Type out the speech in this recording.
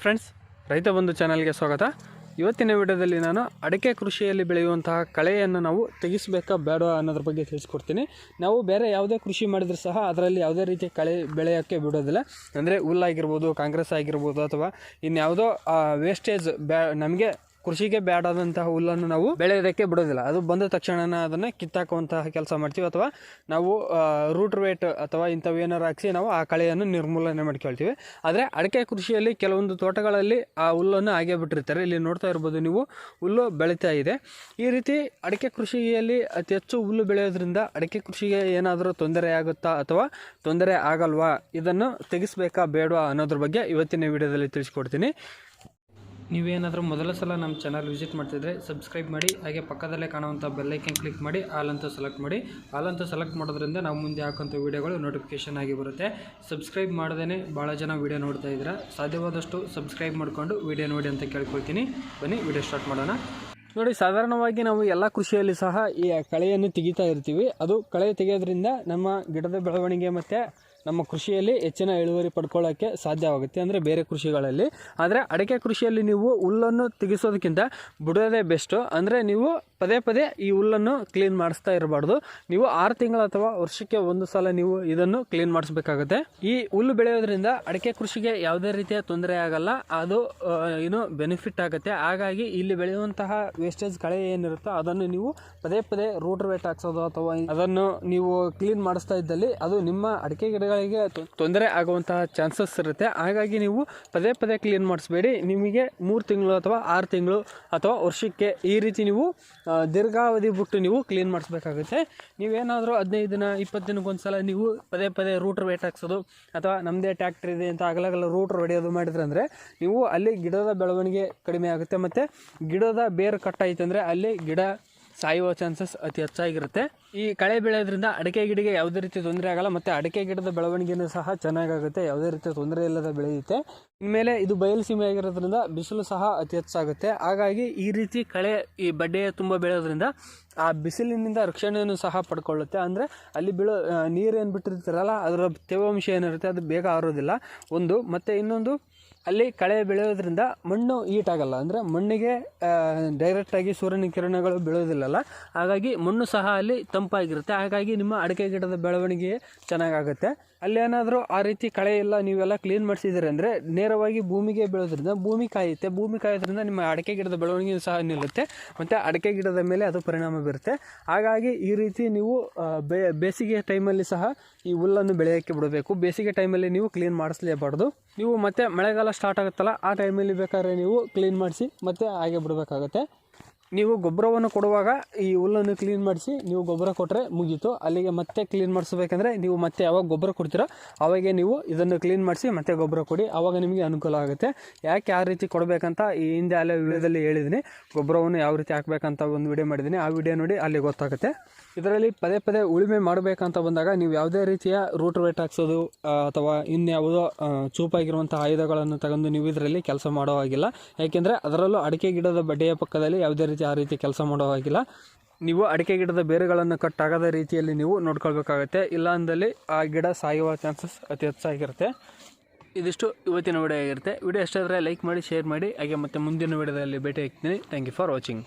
Friends ರೈತ ಬಂಧು ಚಾನಲ್ಗೆ ಸ್ವಾಗತ. ಇವತ್ತಿನ ವಿಡಿಯೋದಲ್ಲಿ ನಾನು ಅಡಿಕೆ ಕೃಷಿಯಲ್ಲಿ ಬೆಳೆಯುವಂತಹ ಕಳೆಯನ್ನು ನಾವು ತೆಗಿಸಬೇಕಾ ಬೇಡ ಅನ್ನೋದ್ರ ಬಗ್ಗೆ ತಿಳಿಸ್ಕೊಡ್ತೀನಿ. ನಾವು ಬೇರೆ ಯಾವುದೇ ಕೃಷಿ ಮಾಡಿದರೂ ಸಹ ಅದರಲ್ಲಿ ಯಾವುದೇ ರೀತಿಯ ಕಳೆ ಬೆಳೆಯೋಕ್ಕೆ ಬಿಡೋದಿಲ್ಲ. ಅಂದರೆ ಹುಲ್ಲಾಗಿರ್ಬೋದು, ಕಾಂಗ್ರೆಸ್ ಆಗಿರ್ಬೋದು ಅಥವಾ ಇನ್ಯಾವುದೋ ವೇಸ್ಟೇಜ್ ಬ್ಯಾ ನಮಗೆ ಕೃಷಿಗೆ ಬೇಡಾದಂತಹ ಹುಲ್ಲನ್ನು ನಾವು ಬೆಳೆಯೋದಕ್ಕೆ ಬಿಡೋದಿಲ್ಲ. ಅದು ಬಂದ ತಕ್ಷಣ ಅದನ್ನು ಕಿತ್ತಾಕುವಂತಹ ಕೆಲಸ ಮಾಡ್ತೀವಿ. ಅಥವಾ ನಾವು ರೂಟ್ ವೇಟ್ ಅಥವಾ ಇಂಥವು ಏನಾರು ಹಾಕಿಸಿ ನಾವು ಆ ಕಳೆಯನ್ನು ನಿರ್ಮೂಲನೆ ಮಾಡ್ಕೊಳ್ತೀವಿ. ಆದರೆ ಅಡಿಕೆ ಕೃಷಿಯಲ್ಲಿ ಕೆಲವೊಂದು ತೋಟಗಳಲ್ಲಿ ಆ ಹುಲ್ಲನ್ನು ಹಾಗೆ ಬಿಟ್ಟಿರ್ತಾರೆ. ಇಲ್ಲಿ ನೋಡ್ತಾ ಇರ್ಬೋದು ನೀವು, ಹುಲ್ಲು ಬೆಳೀತಾ ಇದೆ. ಈ ರೀತಿ ಅಡಿಕೆ ಕೃಷಿಯಲ್ಲಿ ಅತಿ ಹೆಚ್ಚು ಹುಲ್ಲು ಬೆಳೆಯೋದ್ರಿಂದ ಅಡಿಕೆ ಕೃಷಿಗೆ ಏನಾದರೂ ತೊಂದರೆ ಆಗುತ್ತಾ ಅಥವಾ ತೊಂದರೆ ಆಗಲ್ವಾ? ಇದನ್ನು ತೆಗೆಸ್ಬೇಕಾ ಬೇಡವಾ ಅನ್ನೋದ್ರ ಬಗ್ಗೆ ಇವತ್ತಿನ ವಿಡಿಯೋದಲ್ಲಿ ತಿಳಿಸ್ಕೊಡ್ತೀನಿ. ನೀವೇನಾದರೂ ಮೊದಲ ಸಲ ನಮ್ಮ ಚಾನಲ್ ವಿಸಿಟ್ ಮಾಡ್ತಿದ್ರೆ ಸಬ್ಸ್ಕ್ರೈಬ್ ಮಾಡಿ, ಹಾಗೆ ಪಕ್ಕದಲ್ಲೇ ಕಾಣುವಂಥ ಬೆಲ್ಲೈಕನ್ ಕ್ಲಿಕ್ ಮಾಡಿ ಆಲ್ ಅಂತ ಸೆಲೆಕ್ಟ್ ಮಾಡಿ. ಆಲ್ ಅಂತ ಸೆಲೆಕ್ಟ್ ಮಾಡೋದ್ರಿಂದ ನಾವು ಮುಂದೆ ಹಾಕೋಂಥ ವೀಡಿಯೋಗಳು ನೋಟಿಫಿಕೇಷನ್ ಆಗಿ ಬರುತ್ತೆ. ಸಬ್ಸ್ಕ್ರೈಬ್ ಮಾಡ್ದೇ ಭಾಳ ಜನ ವೀಡಿಯೋ ನೋಡ್ತಾ ಇದ್ದೀರಾ. ಸಾಧ್ಯವಾದಷ್ಟು ಸಬ್ಸ್ಕ್ರೈಬ್ ಮಾಡಿಕೊಂಡು ವೀಡಿಯೋ ನೋಡಿ ಅಂತ ಕೇಳ್ಕೊಳ್ತೀನಿ. ಬನ್ನಿ ವಿಡಿಯೋ ಸ್ಟಾರ್ಟ್ ಮಾಡೋಣ. ನೋಡಿ, ಸಾಧಾರಣವಾಗಿ ನಾವು ಎಲ್ಲ ಕೃಷಿಯಲ್ಲಿ ಸಹ ಈ ಕಳೆಯನ್ನು ತೆಗಿತಾ ಇರ್ತೀವಿ. ಅದು ಕಳೆ ತೆಗೆಯೋದ್ರಿಂದ ನಮ್ಮ ಗಿಡದ ಬೆಳವಣಿಗೆ ಮತ್ತು ನಮ್ಮ ಕೃಷಿಯಲ್ಲಿ ಹೆಚ್ಚಿನ ಇಳುವರಿ ಪಡ್ಕೊಳ್ಳೋಕ್ಕೆ ಸಾಧ್ಯವಾಗುತ್ತೆ ಅಂದರೆ ಬೇರೆ ಕೃಷಿಗಳಲ್ಲಿ. ಆದರೆ ಅಡಿಕೆ ಕೃಷಿಯಲ್ಲಿ ನೀವು ಹುಲ್ಲನ್ನು ತೆಗೆಸೋದಕ್ಕಿಂತ ಬಿಡೋದೇ ಬೆಸ್ಟು. ಅಂದರೆ ನೀವು ಪದೇ ಪದೇ ಈ ಹುಲ್ಲನ್ನು ಕ್ಲೀನ್ ಮಾಡಿಸ್ತಾ ಇರಬಾರ್ದು. ನೀವು ಆರು ತಿಂಗಳು ಅಥವಾ ವರ್ಷಕ್ಕೆ ಒಂದು ಸಲ ನೀವು ಇದನ್ನು ಕ್ಲೀನ್ ಮಾಡಿಸ್ಬೇಕಾಗುತ್ತೆ. ಈ ಹುಲ್ಲು ಬೆಳೆಯೋದ್ರಿಂದ ಅಡಿಕೆ ಕೃಷಿಗೆ ಯಾವುದೇ ರೀತಿಯ ತೊಂದರೆ ಆಗಲ್ಲ. ಅದು ಏನು ಬೆನಿಫಿಟ್ ಆಗುತ್ತೆ. ಹಾಗಾಗಿ ಇಲ್ಲಿ ಬೆಳೆಯುವಂತಹ ವೇಸ್ಟೇಜ್ ಕಳೆ ಏನಿರುತ್ತೋ ಅದನ್ನು ನೀವು ಪದೇ ಪದೇ ರೂಟ್ ವೇಟ್ ಹಾಕ್ಸೋದು ಅಥವಾ ಅದನ್ನು ನೀವು ಕ್ಲೀನ್ ಮಾಡಿಸ್ತಾ ಇದ್ದಲ್ಲಿ ಅದು ನಿಮ್ಮ ಅಡಿಕೆ ಗಿಡಗಳಿಗೆ ತೊಂದರೆ ಆಗುವಂತಹ ಚಾನ್ಸಸ್ ಇರುತ್ತೆ. ಹಾಗಾಗಿ ನೀವು ಪದೇ ಪದೇ ಕ್ಲೀನ್ ಮಾಡಿಸ್ಬೇಡಿ. ನಿಮಗೆ ಮೂರು ತಿಂಗಳು ಅಥವಾ ಆರು ತಿಂಗಳು ಅಥವಾ ವರ್ಷಕ್ಕೆ ಈ ರೀತಿ ನೀವು ದೀರ್ಘಾವಧಿ ಬಿಟ್ಟು ನೀವು ಕ್ಲೀನ್ ಮಾಡಿಸ್ಬೇಕಾಗುತ್ತೆ. ನೀವೇನಾದರೂ ಹದಿನೈದು ದಿನ, ಇಪ್ಪತ್ತು ದಿನಕ್ಕೊಂದ್ಸಲ ನೀವು ಪದೇ ಪದೇ ರೂಟ್ರ್ ವೇಟ್ ಹಾಕ್ಸೋದು ಅಥವಾ ನಮ್ಮದೇ ಟ್ಯಾಕ್ಟ್ರ್ ಇದೆ ಅಂತ ಅಗಲಗಲ್ಲ ರೂಟ್ರ್ ಹೊಡೆಯೋದು ಮಾಡಿದ್ರೆ ಅಂದರೆ ನೀವು ಅಲ್ಲಿ ಗಿಡದ ಬೆಳವಣಿಗೆ ಕಡಿಮೆ ಆಗುತ್ತೆ. ಮತ್ತು ಗಿಡದ ಬೇರು ಕಟ್ಟಾಯಿತು ಅಂದರೆ ಅಲ್ಲಿ ಗಿಡ ಸಾಯುವ ಚಾನ್ಸಸ್ ಅತಿ ಹೆಚ್ಚಾಗಿರುತ್ತೆ. ಈ ಕಳೆ ಬೆಳೆಯೋದ್ರಿಂದ ಅಡಿಕೆ ಗಿಡಗೆ ಯಾವುದೇ ರೀತಿ ತೊಂದರೆ ಆಗಲ್ಲ, ಮತ್ತು ಅಡಿಕೆ ಗಿಡದ ಬೆಳವಣಿಗೆನೂ ಸಹ ಚೆನ್ನಾಗಾಗುತ್ತೆ, ಯಾವುದೇ ರೀತಿಯ ತೊಂದರೆ ಇಲ್ಲದ ಬೆಳೆಯುತ್ತೆ. ಇನ್ಮೇಲೆ ಇದು ಬಯಲು ಸೀಮೆ ಆಗಿರೋದ್ರಿಂದ ಬಿಸಿಲು ಸಹ ಅತಿ ಹೆಚ್ಚಾಗುತ್ತೆ. ಹಾಗಾಗಿ ಈ ರೀತಿ ಕಳೆ ಈ ಬಡ್ಡೆಯ ತುಂಬ ಬೆಳೆಯೋದ್ರಿಂದ ಆ ಬಿಸಿಲಿನಿಂದ ರಕ್ಷಣೆಯನ್ನು ಸಹ ಪಡ್ಕೊಳ್ಳುತ್ತೆ. ಅಂದರೆ ಅಲ್ಲಿ ಬೀಳೋ ನೀರೇನು ಬಿಟ್ಟಿರ್ತಾರಲ್ಲ, ಅದರ ತೇವಾಂಶ ಏನಿರುತ್ತೆ, ಅದು ಬೇಗ ಆರೋದಿಲ್ಲ. ಒಂದು, ಮತ್ತು ಇನ್ನೊಂದು ಅಲ್ಲಿ ಕಳೆ ಬೆಳೆಯೋದ್ರಿಂದ ಮಣ್ಣು ಈಟ್ ಆಗಲ್ಲ. ಅಂದರೆ ಮಣ್ಣಿಗೆ ಡೈರೆಕ್ಟಾಗಿ ಸೂರ್ಯನ ಕಿರಣಗಳು ಬೀಳೋದಿಲ್ಲಲ್ಲ. ಹಾಗಾಗಿ ಮಣ್ಣು ಸಹ ಅಲ್ಲಿ ತಂಪಾಗಿರುತ್ತೆ. ಹಾಗಾಗಿ ನಿಮ್ಮ ಅಡಿಕೆ ಗಿಡದ ಬೆಳವಣಿಗೆ ಚೆನ್ನಾಗಾಗುತ್ತೆ. ಅಲ್ಲೇನಾದರೂ ಆ ರೀತಿ ಕಳೆ ಎಲ್ಲ ನೀವೆಲ್ಲ ಕ್ಲೀನ್ ಮಾಡಿಸಿದ್ದೀರಿ ಅಂದರೆ ನೇರವಾಗಿ ಭೂಮಿಗೆ ಬೆಳೆಯೋದ್ರಿಂದ ಭೂಮಿ ಕಾಯುತ್ತೆ. ಭೂಮಿ ಕಾಯೋದ್ರಿಂದ ನಿಮ್ಮ ಅಡಿಕೆ ಗಿಡದ ಬೆಳವಣಿಗೆ ಸಹ ನಿಲ್ಲುತ್ತೆ. ಮತ್ತು ಅಡಕೆ ಗಿಡದ ಮೇಲೆ ಅದು ಪರಿಣಾಮ ಬೀರುತ್ತೆ. ಹಾಗಾಗಿ ಈ ರೀತಿ ನೀವು ಬೇಸಿಗೆ ಟೈಮಲ್ಲಿ ಸಹ ಈ ಹುಲ್ಲನ್ನು ಬೆಳೆಯೋಕ್ಕೆ ಬಿಡಬೇಕು. ಬೇಸಿಗೆ ಟೈಮಲ್ಲಿ ನೀವು ಕ್ಲೀನ್ ಮಾಡಿಸ್ಲೇಬಾರ್ದು. ನೀವು ಮತ್ತೆ ಮಳೆಗಾಲ ಸ್ಟಾರ್ಟ್ ಆಗುತ್ತಲ್ಲ, ಆ ಟೈಮಲ್ಲಿ ಬೇಕಾದ್ರೆ ನೀವು ಕ್ಲೀನ್ ಮಾಡಿಸಿ ಮತ್ತೆ ಹಾಗೆ ಬಿಡಬೇಕಾಗತ್ತೆ. ನೀವು ಗೊಬ್ಬರವನ್ನು ಕೊಡುವಾಗ ಈ ಹುಲ್ಲನ್ನು ಕ್ಲೀನ್ ಮಾಡಿಸಿ, ನೀವು ಗೊಬ್ಬರ ಕೊಟ್ಟರೆ ಮುಗೀತು. ಅಲ್ಲಿಗೆ ಮತ್ತೆ ಕ್ಲೀನ್ ಮಾಡಿಸ್ಬೇಕಂದ್ರೆ ನೀವು ಮತ್ತೆ ಯಾವಾಗ ಗೊಬ್ಬರ ಕೊಡ್ತೀರೋ ಅವಾಗೆ ನೀವು ಇದನ್ನು ಕ್ಲೀನ್ ಮಾಡಿಸಿ ಮತ್ತೆ ಗೊಬ್ಬರ ಕೊಡಿ. ಆವಾಗ ನಿಮಗೆ ಅನುಕೂಲ ಆಗುತ್ತೆ. ಯಾಕೆ ಯಾವ ರೀತಿ ಕೊಡಬೇಕಂತ ಈ ಹಿಂದೆ ಅಲ್ಲೇ ವಿಡಿಯೋದಲ್ಲಿ ಹೇಳಿದ್ದೀನಿ. ಗೊಬ್ಬರವನ್ನು ಯಾವ ರೀತಿ ಹಾಕಬೇಕಂತ ಒಂದು ವಿಡಿಯೋ ಮಾಡಿದ್ದೀನಿ. ಆ ವಿಡಿಯೋ ನೋಡಿ ಅಲ್ಲಿ ಗೊತ್ತಾಗುತ್ತೆ. ಇದರಲ್ಲಿ ಪದೇ ಪದೇ ಉಳುಮೆ ಮಾಡಬೇಕಂತ ಬಂದಾಗ ನೀವು ಯಾವುದೇ ರೀತಿಯ ರೂಟ್ ವೇಟ್ ಹಾಕ್ಸೋದು ಅಥವಾ ಇನ್ಯಾವುದೋ ಚೂಪಾಗಿರುವಂಥ ಆಯುಧಗಳನ್ನು ತಗೊಂಡು ನೀವು ಇದರಲ್ಲಿ ಕೆಲಸ ಮಾಡೋ ಹಾಗಿಲ್ಲ. ಯಾಕೆಂದರೆ ಅದರಲ್ಲೂ ಅಡಿಕೆ ಗಿಡದ ಬಡ್ಡೆಯ ಪಕ್ಕದಲ್ಲಿ ಯಾವುದೇ ರೀತಿ ಆ ರೀತಿ ಕೆಲಸ ಮಾಡೋ ಹಾಗಿಲ್ಲ. ನೀವು ಅಡಿಕೆ ಗಿಡದ ಬೇರುಗಳನ್ನು ಕಟ್ಟಾಗದ ರೀತಿಯಲ್ಲಿ ನೀವು ನೋಡ್ಕೊಳ್ಬೇಕಾಗತ್ತೆ. ಇಲ್ಲ ಅಂದಲ್ಲಿ ಆ ಗಿಡ ಸಾಯುವ ಚಾನ್ಸಸ್ ಅತಿ ಹೆಚ್ಚಾಗಿರುತ್ತೆ. ಇದಿಷ್ಟು ಇವತ್ತಿನ ವಿಡಿಯೋ ಆಗಿರುತ್ತೆ. ವಿಡಿಯೋ ಇಷ್ಟ ಆದರೆ ಲೈಕ್ ಮಾಡಿ, ಶೇರ್ ಮಾಡಿ. ಹಾಗೆ ಮತ್ತೆ ಮುಂದಿನ ವಿಡಿಯೋದಲ್ಲಿ ಭೇಟಿ ಆಗ್ತೀನಿ. Thank you for watching